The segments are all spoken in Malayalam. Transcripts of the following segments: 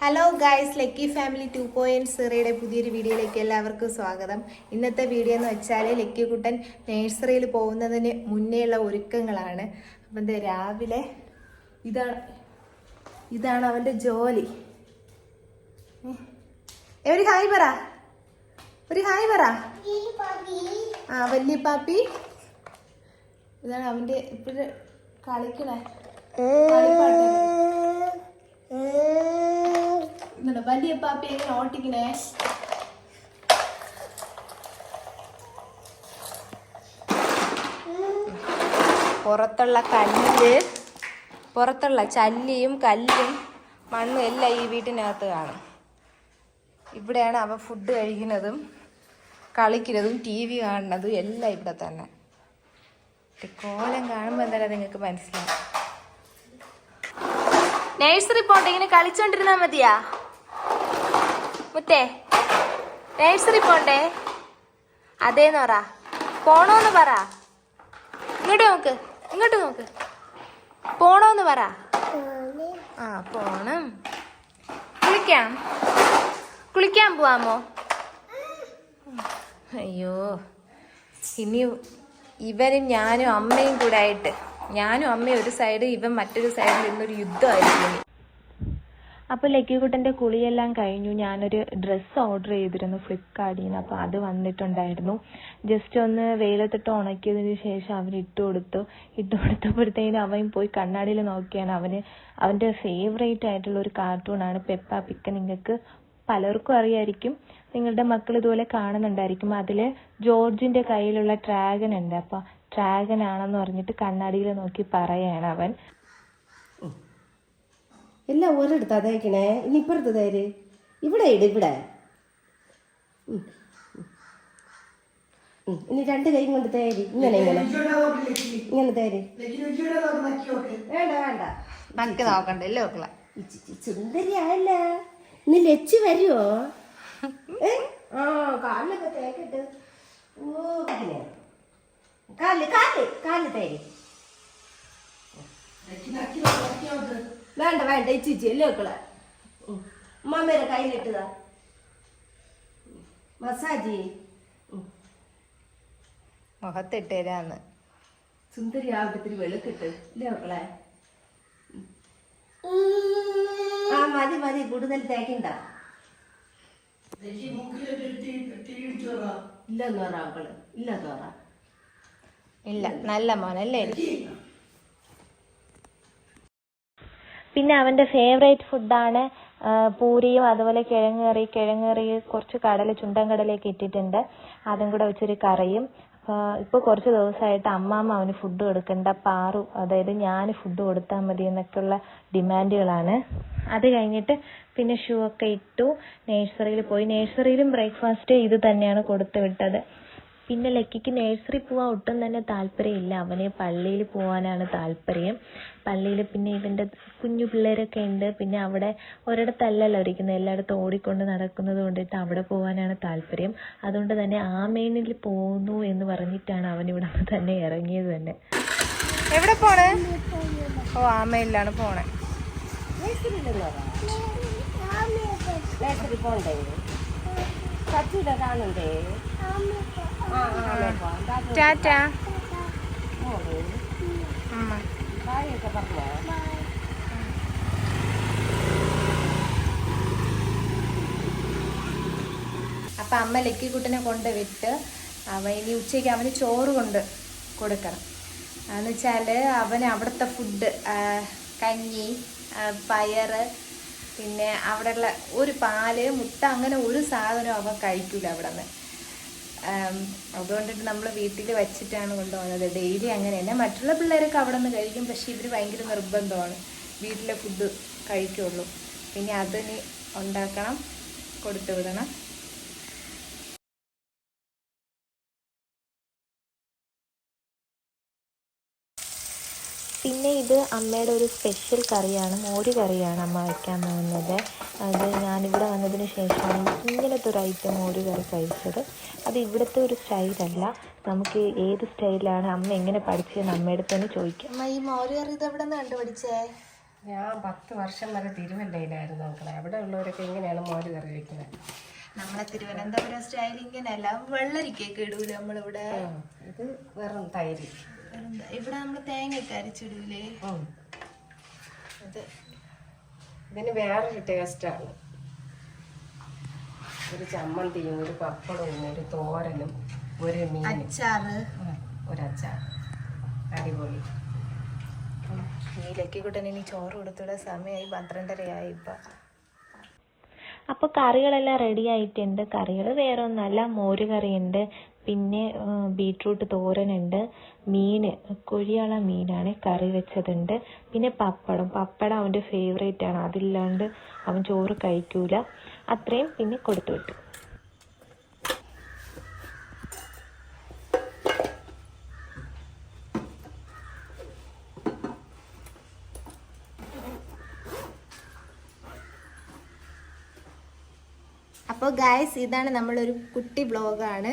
Hello guys lucky family two point സീറയുടെ പുതിയൊരു വീഡിയോയിലേക്ക് എല്ലാവർക്കും സ്വാഗതം. ഇന്നത്തെ വീഡിയോ എന്ന് വെച്ചാൽ ലക്കി കുട്ടൻ നേഴ്സറിയിൽ പോകുന്നതിന് മുന്നേയുള്ള ഒരുക്കങ്ങളാണ്. അപ്പം എന്താ രാവിലെ ഇതാണ് ഇതാണ് അവന്റെ ജോലി. ഒരു ഹായ് പറ. ഒരു ഹായ് പറ. ആ വലിയ പാപ്പി ഇതാണ് അവന്റെ ഇപ്പോഴും കളിക്കണേ. കളിപ്പാട്ടം. ഇന്നുണ്ട് വലിയ പാപ്പി എങ്ങനെ ഓട്ടിക്കണേ പുറത്തുള്ള കല്ല് പുറത്തുള്ള ചല്ലിയും കല്ലും മണ്ണും എല്ലാം ഈ വീട്ടിനകത്ത് കാണും. ഇവിടെയാണ് അവ ഫുഡ് കഴിക്കുന്നതും കളിക്കുന്നതും ടി വി കാണുന്നതും എല്ലാം ഇവിടെ തന്നെ. കോലം കാണുമ്പോൾ എന്തായാലും നിങ്ങൾക്ക് മനസ്സിലാവും. നേഴ്സറി പോട്ടെ ഇങ്ങനെ കളിച്ചോണ്ടിരുന്നാ മതിയാ? മുത്തേ നേഴ്സറി പോണ്ടേ? അതേന്ന് പറ. പോണോന്ന് പറ. ഇങ്ങോട്ട് നോക്ക്. ഇങ്ങോട്ട് നോക്ക്. പോണോന്ന് പറ. ആ പോണം. കുളിക്കാം. കുളിക്കാൻ പോവാമോ? അയ്യോ. ഇനി ഇവനും ഞാനും അമ്മയും കൂടെ ആയിട്ട് ഞാനും അമ്മയും ഒരു സൈഡ് ഇവൻ മറ്റൊരു സൈഡിൽ നിന്നൊരു യുദ്ധമായിരിക്കും ഇനി. അപ്പോൾ ലക്കിക്കുട്ടന്റെ കുളിയെല്ലാം കഴിഞ്ഞു. ഞാനൊരു ഡ്രസ്സ് ഓർഡർ ചെയ്തിരുന്നു ഫ്ലിപ്കാർട്ടിൽ നിന്ന് അപ്പോൾ അത് വന്നിട്ടുണ്ടായിരുന്നു. ജസ്റ്റ് ഒന്ന് വെയിലത്തിട്ട് ഉണക്കിയതിന് ശേഷം അവന് ഇട്ട് കൊടുത്തു. ഇട്ട് കൊടുത്തപ്പോഴത്തേനും അവൻ പോയി കണ്ണാടിയിൽ നോക്കിയാണ്. അവന് അവന്റെ ഫേവറേറ്റ് ആയിട്ടുള്ള ഒരു കാർട്ടൂണാണ് പെപ്പ പിക്ക നിങ്ങൾക്ക് പലർക്കും അറിയായിരിക്കും. നിങ്ങളുടെ മക്കൾ ഇതുപോലെ കാണുന്നുണ്ടായിരിക്കും. അതിൽ ജോർജിന്റെ കയ്യിലുള്ള ഡ്രാഗൺ ഉണ്ട്. അപ്പോൾ ഡ്രാഗൺ ആണെന്ന് പറഞ്ഞിട്ട് കണ്ണാടിയിൽ നോക്കി പറയാണ് അവൻ. എല്ലാം ഒരിടത്താ അതയക്കണേ ഇനി ഇപ്പുറത്ത് തേര് ഇവിടെ ഇട് ഇവിടെ. ഇനി രണ്ട് കൈ കൊണ്ട് തേര് ഇങ്ങനെ ഇങ്ങനെ. ഇങ്ങനെ തേര് വേണ്ട വേണ്ട. നക്ക് നോക്കണ്ടല്ലേ മക്കള? ഇച്ചിരി സുന്ദരിയായല്ല. ഇന്ന് ലച്ച് വരുമോ ഏ? ആ കാലിലൊക്കെ തേക്കിട്ട്. ഓ. കാൽ കാൽ കാൽ തേര് വേണ്ട വേണ്ട ഇച്ചിച്ചി അല്ലേ മക്കളെ? ഉം. ഉമ്മാമ്മേരെ കയ്യിലിട്ടതാ. മസാജി മുഖത്തിട്ടേരാന്ന് ഉം. മുഖത്തിട്ട് തരാന്ന് സുന്ദരി ആവട്ടത്തിന് വെളുക്കിട്ട് ഇല്ലേ മക്കളെ? ഉം. ആ മതി മതി കൂടുതൽ തേക്കണ്ട. ഇല്ല തോറ മക്കൾ ഇല്ല നല്ല മോനല്ലേ? പിന്നെ അവന്റെ ഫേവറേറ്റ് ഫുഡാണ് പൂരിയും അതുപോലെ കിഴങ്ങ് കറി കിഴങ്ങ് കറി കുറച്ച് കടല ചുണ്ടൻ കടലയൊക്കെ ഇട്ടിട്ടുണ്ട്. അതും കൂടെ വെച്ചൊരു കറിയും. ഇപ്പോൾ കുറച്ച് ദിവസമായിട്ട് അമ്മാമ്മ അവന് ഫുഡ് കൊടുക്കണ്ട പാറു അതായത് ഞാൻ ഫുഡ് കൊടുത്താൽ മതി എന്നൊക്കെയുള്ള ഡിമാൻഡുകളാണ്. അത് കഴിഞ്ഞിട്ട് പിന്നെ ഷൂ ഒക്കെ ഇട്ടു. നേഴ്സറിയിൽ പോയി. നേഴ്സറിയിലും ബ്രേക്ക്ഫാസ്റ്റ് ഇത് തന്നെയാണ് കൊടുത്തു വിട്ടത്. പിന്നെ ലക്കിക്ക് നേഴ്സറി പോകാൻ ഒട്ടും തന്നെ താല്പര്യമില്ല. അവന് പള്ളിയിൽ പോകാനാണ് താല്പര്യം. പള്ളിയിൽ പിന്നെ ഇവന്റെ കുഞ്ഞു പിള്ളേരൊക്കെ ഉണ്ട്. പിന്നെ അവിടെ ഒരിടത്തല്ലല്ലോ ഇരിക്കുന്നത്. എല്ലായിടത്തും ഓടിക്കൊണ്ട് നടക്കുന്നത് കൊണ്ടിട്ട് അവിടെ പോകാനാണ് താല്പര്യം. അതുകൊണ്ട് തന്നെ ആമേനിൽ പോകുന്നു എന്ന് പറഞ്ഞിട്ടാണ് അവൻ ഇവിടെ തന്നെ ഇറങ്ങിയത് തന്നെ. എവിടെ പോണേ? ഓ ആമയിലാണ് പോണേ. പോണ്ടേ? കാണണ്ടേ. ടാറ്റാ. അമ്മ അമ്മ ലക്കിക്കുട്ടനെ കൊണ്ട് വിട്ട് അവ ഇനി ഉച്ചയ്ക്ക് അവന് ചോറ് കൊണ്ട് കൊടുക്കണം. എന്ന് വെച്ചാൽ അവന് അവിടുത്തെ ഫുഡ് കഞ്ഞി പയറ് പിന്നെ അവിടെയുള്ള ഒരു പാൽ മുട്ട അങ്ങനെ ഒരു സാധനവും അവൻ കഴിക്കൂല അവിടെ നിന്ന് അതുകൊണ്ടിട്ട് നമ്മൾ വീട്ടിൽ വെച്ചിട്ടാണ് കൊണ്ടുപോകുന്നത്. ഡെയിലി അങ്ങനെ തന്നെ. മറ്റുള്ള പിള്ളേരൊക്കെ അവിടെ നിന്ന് കഴിക്കും. പക്ഷേ ഇവർ ഭയങ്കര നിർബന്ധമാണ്. വീട്ടിലെ ഫുഡ് കഴിക്കുള്ളൂ. പിന്നെ അതിന് ഉണ്ടാക്കണം. കൊടുത്തു വിടണം പിന്നെ ഇത് അമ്മയുടെ ഒരു സ്പെഷ്യൽ കറിയാണ് മോര് കറിയാണ് അമ്മ വയ്ക്കാൻ പോകുന്നത്. അത് ഞാനിവിടെ വന്നതിന് ശേഷമാണ് ഇങ്ങനത്തെ ഒരു ഐറ്റം മോര് കറി കഴിച്ചത്. അത് ഇവിടുത്തെ ഒരു സ്റ്റൈലല്ല നമുക്ക് ഏത് സ്റ്റൈലാണ് അമ്മ എങ്ങനെ പഠിച്ചതെന്ന് അമ്മയുടെ തന്നെ ചോദിക്കാം. അമ്മ ഈ മോര് കറി ഇത് എവിടെ നിന്ന് കണ്ടുപിടിച്ചേ? ഞാൻ പത്ത് വർഷം വരെ തിരുവല്ലയിലായിരുന്നു മക്കളെ. അവിടെ ഉള്ളവരൊക്കെ ഇങ്ങനെയാണ് മോര് കറി വെക്കുന്നത്. നമ്മളെ തിരുവനന്തപുരം സ്റ്റൈൽ ഇങ്ങനെയല്ല. വെള്ളരിക്കൊക്കെ ഇടൂല നമ്മളിവിടെ? ഇത് വെറും തൈര്. ഇവിടെ നമ്മൾ തേങ്ങയൊക്കെ അരച്ചിടൂലേ? ഉം. ഇത് ഇതിന് വേറൊരു ടേസ്റ്റാണ് ഒരു ചമ്മന്തിയും ഒരു പപ്പടവും ഒരു തോരനും ഒരു മീൻ അച്ചാറ്. ഒരു അച്ചാർ അടിപൊളി. ഈ ലക്കിക്കുട്ടൻ ഇനി ചോറ് കൊടുത്തിട സമയമായി പന്ത്രണ്ടരയായി ഇപ്പൊ. അപ്പൊ കറികളെല്ലാം റെഡി ആയിട്ടുണ്ട്. കറികൾ വേറെ ഒന്നല്ല മോര് കറിയുണ്ട്. പിന്നെ ബീട്രൂട്ട് തോരനുണ്ട്. മീൻ കുഴിയാള മീനാണ് കറി വെച്ചതുണ്ട്. പിന്നെ പപ്പടം. പപ്പടം അവന്റെ ഫേവറേറ്റ് ആണ്. അതില്ലാണ്ട് അവൻ ചോറ് കഴിക്കൂല. അത്രയും പിന്നെ കൊടുത്തു വിട്ടു. അപ്പോൾ ഗായ്സ് ഇതാണ് നമ്മളൊരു കുട്ടി ബ്ലോഗാണ്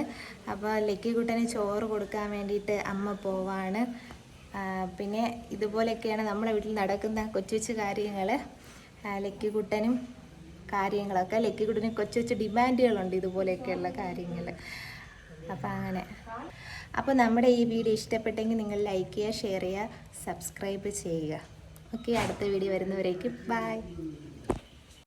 അപ്പോൾ ലക്കിക്കുട്ടന് ചോറ് കൊടുക്കാൻ വേണ്ടിയിട്ട് അമ്മ പോവാണ്. പിന്നെ ഇതുപോലെയൊക്കെയാണ് നമ്മുടെ വീട്ടിൽ നടക്കുന്ന കൊച്ചു കൊച്ചു കാര്യങ്ങൾ ലക്കിക്കുട്ടനും കാര്യങ്ങളൊക്കെ. ലക്കിക്കുട്ടന് കൊച്ചു കൊച്ചു ഡിമാൻഡുകളുണ്ട് ഇതുപോലെയൊക്കെയുള്ള കാര്യങ്ങൾ. അപ്പോൾ അങ്ങനെ. അപ്പോൾ നമ്മുടെ ഈ വീഡിയോ ഇഷ്ടപ്പെട്ടെങ്കിൽ നിങ്ങൾ ലൈക്ക് ചെയ്യുക ഷെയർ ചെയ്യുക സബ്സ്ക്രൈബ് ചെയ്യുക. ഓക്കെ അടുത്ത വീഡിയോ വരുന്നവരേക്കും. ബൈ